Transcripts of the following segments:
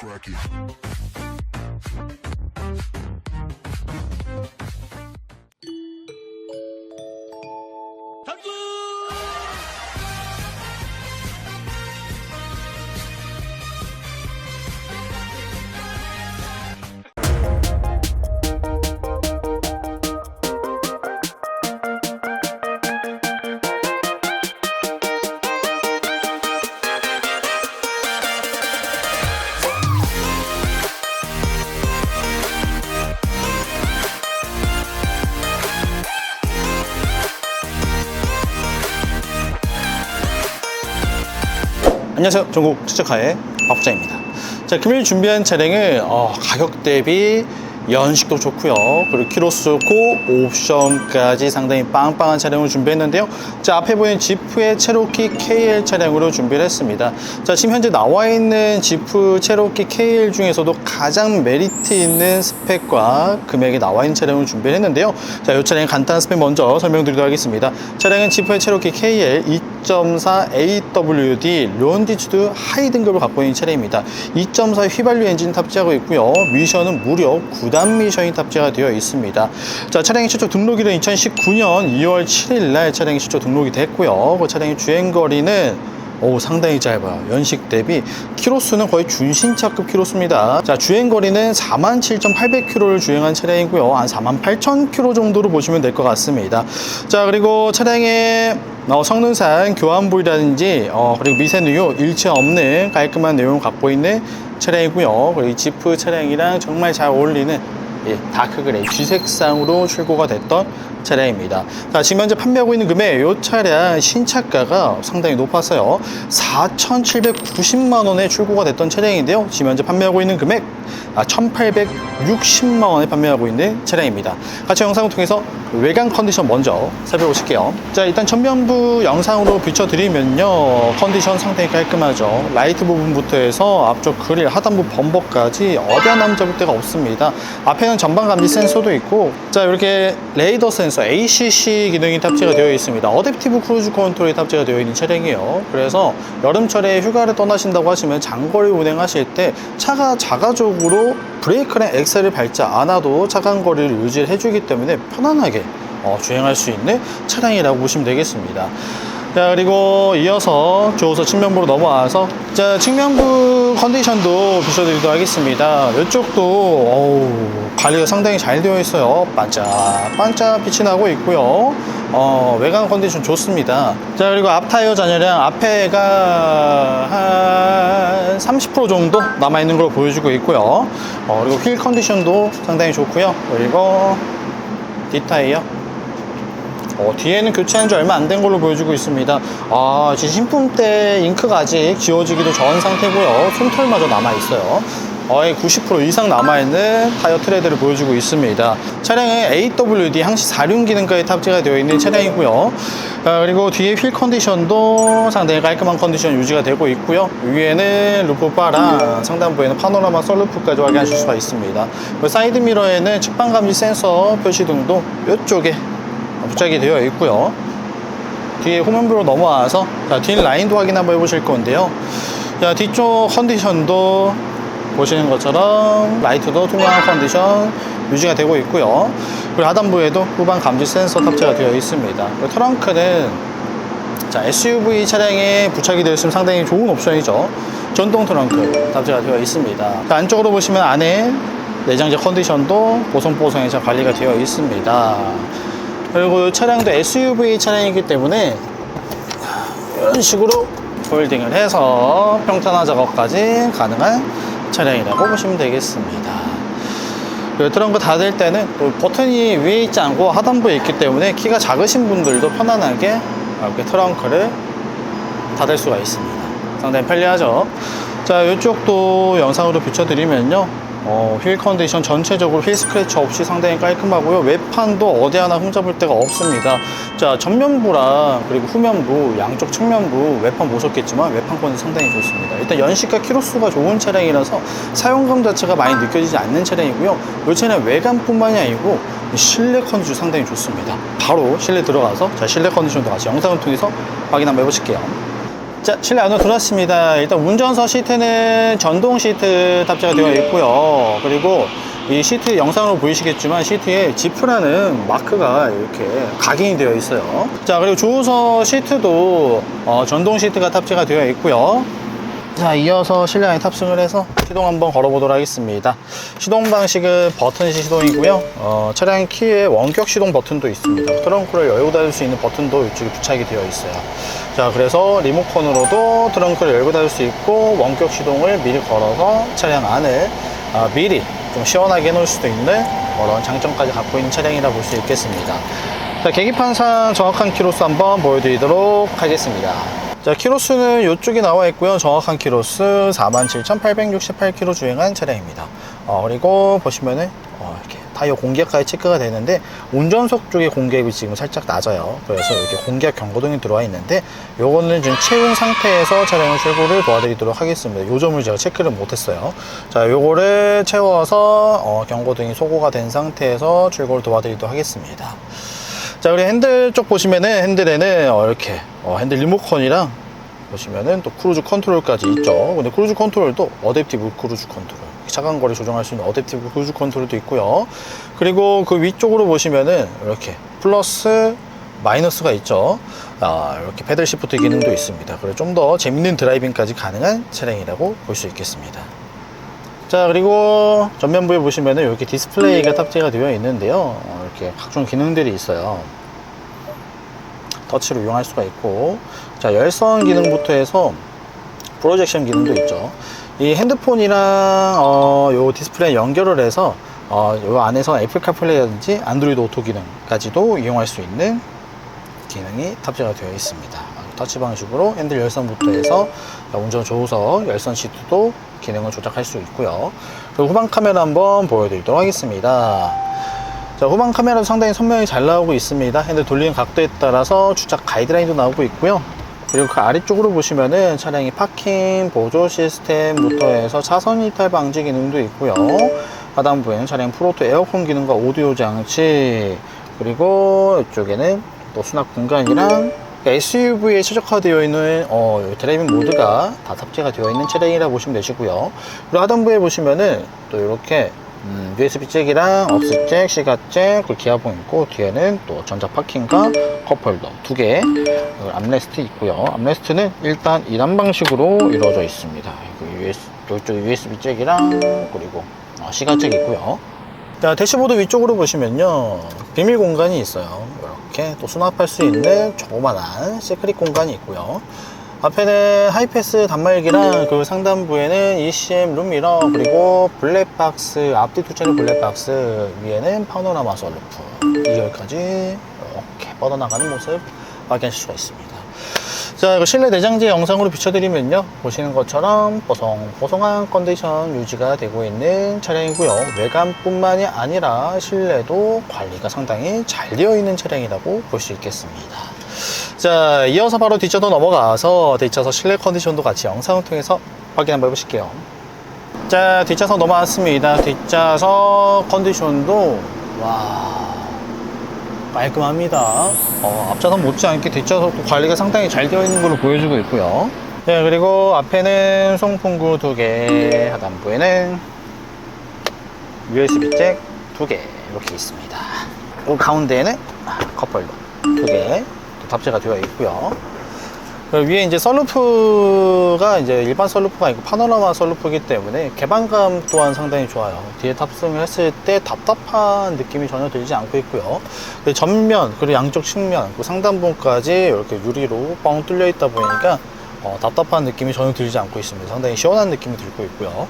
Bracket. 안녕하세요. 전국 추적하의 박부장입니다. 자, 금일 준비한 차량은 어, 가격 대비 연식도 좋고요. 그리고 키로수 좋고 옵션까지 상당히 빵빵한 차량을 준비했는데요. 자, 앞에 보이는 지프의 체로키 KL 차량으로 준비를 했습니다. 자, 지금 현재 나와 있는 지프 체로키 KL 중에서도 가장 메리트 있는 스펙과 금액이 나와 있는 차량을 준비를 했는데요. 자, 이 차량의 간단한 스펙 먼저 설명드리도록 하겠습니다. 차량은 지프의 체로키 KL 2.4 AWD 론디튜드 하이 등급을 갖고 있는 차량입니다. 2.4 휘발유 엔진 탑재하고 있고요. 미션은 무려 9단 미션이 탑재가 되어 있습니다. 자, 차량의 최초 등록일은 2019년 2월 7일 날 차량이 최초 등록이 됐고요. 그 차량의 주행 거리는 오, 상당히 짧아요. 연식 대비 키로수는 거의 준신차급 키로수입니다. 자, 주행 거리는 47,800km를 주행한 차량이고요. 한 48,000km 정도로 보시면 될 것 같습니다. 자, 그리고 차량의 어, 성능상 교환부이라든지 어, 그리고 미세누유 일체 없는 깔끔한 내용을 갖고 있는 차량이고요. 그리고 이 지프 차량이랑 정말 잘 어울리는 예, 다크 그레이 쥐색상으로 출고가 됐던 차량입니다. 자, 지금 현재 판매하고 있는 금액, 이 차량 신차가가 상당히 높았어요. 4,790만 원에 출고가 됐던 차량인데요. 지금 현재 판매하고 있는 금액, 아, 1,860만 원에 판매하고 있는 차량입니다. 같이 영상을 통해서 외관 컨디션 먼저 살펴보실게요. 자, 일단 전면부 영상으로 비춰드리면요. 컨디션 상당히 깔끔하죠. 라이트 부분부터 해서 앞쪽 그릴, 하단부 범버까지 어디 하나 잡을 데가 없습니다. 앞에는 전방 감지 센서도 있고, 자, 이렇게 레이더 센서 ACC 기능이 탑재가 되어 있습니다. 어댑티브 크루즈 컨트롤이 탑재가 되어 있는 차량이에요. 그래서 여름철에 휴가를 떠나신다고 하시면 장거리 운행하실 때 차가 자가적으로 브레이크랑 엑셀을 밟지 않아도 차간 거리를 유지를 해주기 때문에 편안하게 어, 주행할 수 있는 차량이라고 보시면 되겠습니다. 자 그리고 이어서 조우서 측면부로 넘어와서 자 측면부 컨디션도 비춰드리도록 하겠습니다. 이쪽도 어우, 관리가 상당히 잘 되어 있어요. 반짝반짝 빛이 나고 있고요. 어, 외관 컨디션 좋습니다. 자 그리고 앞 타이어 잔여량 앞에가 한 30% 정도 남아있는 걸로 보여주고 있고요. 어, 그리고 휠 컨디션도 상당히 좋고요. 그리고 뒷타이어 어, 뒤에는 교체한 지 얼마 안 된 걸로 보여주고 있습니다. 아, 지금 신품 때 잉크가 아직 지워지기도 전 상태고요. 솜털마저 남아있어요. 거의 90% 이상 남아있는 타이어 트레드를 보여주고 있습니다. 차량은 AWD 항시 4륜 기능까지 탑재가 되어 있는 차량이고요. 아, 그리고 뒤에 휠 컨디션도 상당히 깔끔한 컨디션 유지가 되고 있고요. 위에는 루프바랑 상단부에는 파노라마 썰루프까지 확인하실 수가 있습니다. 사이드 미러에는 측방 감지 센서 표시 등도 이쪽에 부착이 되어 있고요. 뒤에 후면부로 넘어와서 자, 뒷 라인도 확인 한번 해보실 건데요. 자, 뒤쪽 컨디션도 보시는 것처럼 라이트도 투명한 컨디션 유지가 되고 있고요. 그리고 하단부에도 후방 감지 센서 탑재가 되어 있습니다. 그리고 트렁크는 자, SUV 차량에 부착이 되어 있으면 상당히 좋은 옵션이죠. 전동 트렁크 탑재가 되어 있습니다. 자, 안쪽으로 보시면 안에 내장재 컨디션도 보송보송히 잘 관리가 되어 있습니다. 그리고 이 차량도 SUV 차량이기 때문에 이런 식으로 폴딩을 해서 평탄화 작업까지 가능한 차량이라고 보시면 되겠습니다. 트렁크 닫을 때는 또 버튼이 위에 있지 않고 하단부에 있기 때문에 키가 작으신 분들도 편안하게 이렇게 트렁크를 닫을 수가 있습니다. 상당히 편리하죠. 자, 이쪽도 영상으로 비춰드리면요. 어, 휠 컨디션 전체적으로 휠 스크래치 없이 상당히 깔끔하고요. 외판도 어디 하나 흠잡을 데가 없습니다. 자, 전면부랑 그리고 후면부, 양쪽 측면부 외판 보셨겠지만 외판 컨디 상당히 좋습니다. 일단 연식과 키로수가 좋은 차량이라서 사용감 자체가 많이 느껴지지 않는 차량이고요. 이 차량 외관뿐만이 아니고 실내 컨디션 상당히 좋습니다. 바로 실내 들어가서 자, 실내 컨디션도 같이 영상을 통해서 확인 한번 해보실게요. 자, 실내 안으로 들어왔습니다. 일단 운전석 시트는 전동 시트 탑재가 되어 있고요. 그리고 이 시트 영상으로 보이시겠지만 시트에 지프라는 마크가 이렇게 각인이 되어 있어요. 자, 그리고 조우석 시트도 어, 전동 시트가 탑재가 되어 있고요. 자, 이어서 실내 안에 탑승을 해서 시동 한번 걸어보도록 하겠습니다. 시동 방식은 버튼식 시동이고요. 어, 차량 키에 원격 시동 버튼도 있습니다. 트렁크를 열고 닫을 수 있는 버튼도 이쪽에 부착이 되어 있어요. 자, 그래서 리모컨으로도 트렁크를 열고 닫을 수 있고 원격 시동을 미리 걸어서 차량 안을 아, 미리 좀 시원하게 해놓을 수도 있는 그런 장점까지 갖고 있는 차량이라 볼 수 있겠습니다. 자, 계기판상 정확한 키로수 한번 보여드리도록 하겠습니다. 자, 키로수는 이쪽에 나와 있고요. 정확한 키로수 47,868km 주행한 차량입니다. 어, 그리고 보시면은 어, 이렇게 타이어 공기압까지 체크가 되는데 운전석 쪽에 공기압이 지금 살짝 낮아요. 그래서 이렇게 공기압 경고등이 들어와 있는데 요거는 지금 채운 상태에서 차량을 출고를 도와드리도록 하겠습니다. 요 점을 제가 체크를 못했어요. 자, 요거를 채워서 어, 경고등이 소거가 된 상태에서 출고를 도와드리도록 하겠습니다. 자, 우리 핸들 쪽 보시면은 핸들에는 어, 이렇게 어, 핸들 리모컨이랑 보시면은 또 크루즈 컨트롤까지 있죠. 근데 크루즈 컨트롤도 어댑티브 크루즈 컨트롤. 차간 거리 조정할 수 있는 어댑티브 크루즈 컨트롤도 있고요. 그리고 그 위쪽으로 보시면은 이렇게 플러스 마이너스가 있죠. 아, 이렇게 패들 시프트 기능도 있습니다. 그래서 좀 더 재밌는 드라이빙까지 가능한 차량이라고 볼 수 있겠습니다. 자 그리고 전면부에 보시면은 이렇게 디스플레이가 탑재가 되어 있는데요 어, 이렇게 각종 기능들이 있어요 터치로 이용할 수가 있고 자 열선 기능부터 해서 프로젝션 기능도 있죠 이 핸드폰이랑 어, 요 디스플레이 연결을 해서 어, 요 안에서 애플 카플레이라든지 안드로이드 오토 기능까지도 이용할 수 있는 기능이 탑재가 되어 있습니다. 터치 방식으로 핸들 열선부터 해서 운전 조우석 열선 시트도 기능을 조작할 수 있고요. 그리고 후방 카메라 한번 보여드리도록 하겠습니다. 자, 후방 카메라도 상당히 선명히 잘 나오고 있습니다. 핸들 돌리는 각도에 따라서 주작 가이드라인도 나오고 있고요. 그리고 그 아래쪽으로 보시면은 차량이 파킹 보조 시스템부터 해서 차선 이탈 방지 기능도 있고요. 하단부에는 차량 프로토 에어컨 기능과 오디오 장치 그리고 이쪽에는 또 수납 공간이랑 SUV에 최적화되어 있는 어, 드라이빙 모드가 다 탑재가 되어 있는 차량이라 보시면 되시고요. 그리고 하단부에 보시면은 또 이렇게 음, USB 잭이랑 억스 잭, 시가 잭, 그리고 기아봉 있고 뒤에는 또 전자 파킹과 컵홀더 두 개, 암레스트 있고요. 암레스트는 일단 이란 방식으로 이루어져 있습니다. US, 이쪽 USB 잭이랑 그리고 어, 시가 잭 있고요. 자, 대시보드 위쪽으로 보시면요. 비밀 공간이 있어요. 이렇게 또 수납할 수 있는 조그만한 시크릿 공간이 있고요. 앞에는 하이패스 단말기랑 그 상단부에는 ECM 룸미러 그리고 블랙박스 앞뒤 두 채널 블랙박스 위에는 파노라마 썰루프 2열까지 이렇게 뻗어나가는 모습 확인하실 수가 있습니다. 자, 이거 실내 내장재 영상으로 비춰드리면요. 보시는 것처럼 보송 보송한 컨디션 유지가 되고 있는 차량이고요. 외관뿐만이 아니라 실내도 관리가 상당히 잘 되어 있는 차량이라고 볼 수 있겠습니다. 자, 이어서 바로 뒷차도 넘어가서 뒷차서 실내 컨디션도 같이 영상을 통해서 확인 한번 해보실게요. 자, 뒷차서 넘어왔습니다. 뒷차서 컨디션도, 와, 깔끔합니다. 어, 앞차선 못지않게 뒷좌석도 관리가 상당히 잘 되어 있는 걸로 보여주고 있고요. 네, 그리고 앞에는 송풍구 두 개, 하단부에는 USB 잭 두 개 이렇게 있습니다. 그리고 가운데에는 컵홀더 두개 탑재가 되어 있고요. 그리고 위에 이제 썰루프가 이제 일반 썰루프가 아니고 파노라마 썰루프이기 때문에 개방감 또한 상당히 좋아요. 뒤에 탑승을 했을 때 답답한 느낌이 전혀 들지 않고 있고요. 전면 그리고 양쪽 측면 그 상단부까지 이렇게 유리로 뻥 뚫려 있다 보니까 어, 답답한 느낌이 전혀 들지 않고 있습니다. 상당히 시원한 느낌이 들고 있고요.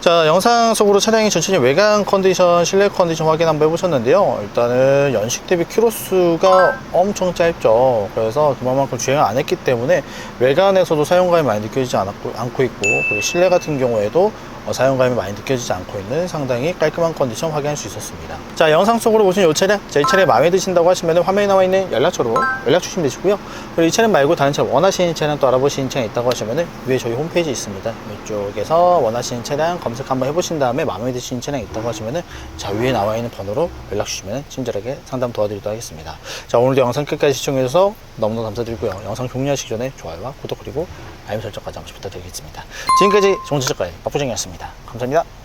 자, 영상 속으로 차량의 전체적인 외관 컨디션, 실내 컨디션 확인 한번 해보셨는데요. 일단은 연식 대비 키로수가 엄청 짧죠. 그래서 그만큼 주행을 안 했기 때문에 외관에서도 사용감이 많이 느껴지지 않고 있고, 그리고 실내 같은 경우에도 어, 사용감이 많이 느껴지지 않고 있는 상당히 깔끔한 컨디션 확인할 수 있었습니다. 자, 영상 속으로 보신 이 차량, 자, 이 차량이 마음에 드신다고 하시면 화면에 나와 있는 연락처로 연락 주시면 되시고요. 그리고 이 차량 말고 다른 차량 원하시는 차량 또 알아보시는 차량 있다고 하시면 위에 저희 홈페이지 있습니다. 이쪽에서 원하시는 차량 검색 한번 해보신 다음에 마음에 드시는 차량 있다고 하시면 자, 위에 나와 있는 번호로 연락 주시면 친절하게 상담 도와드리도록 하겠습니다. 자, 오늘도 영상 끝까지 시청해주셔서 너무너무 감사드리고요. 영상 종료하시기 전에 좋아요와 구독 그리고 알림 설정까지 한 번씩 부탁드리겠습니다. 지금까지 정치작가의 박부정이었습니다. 감사합니다.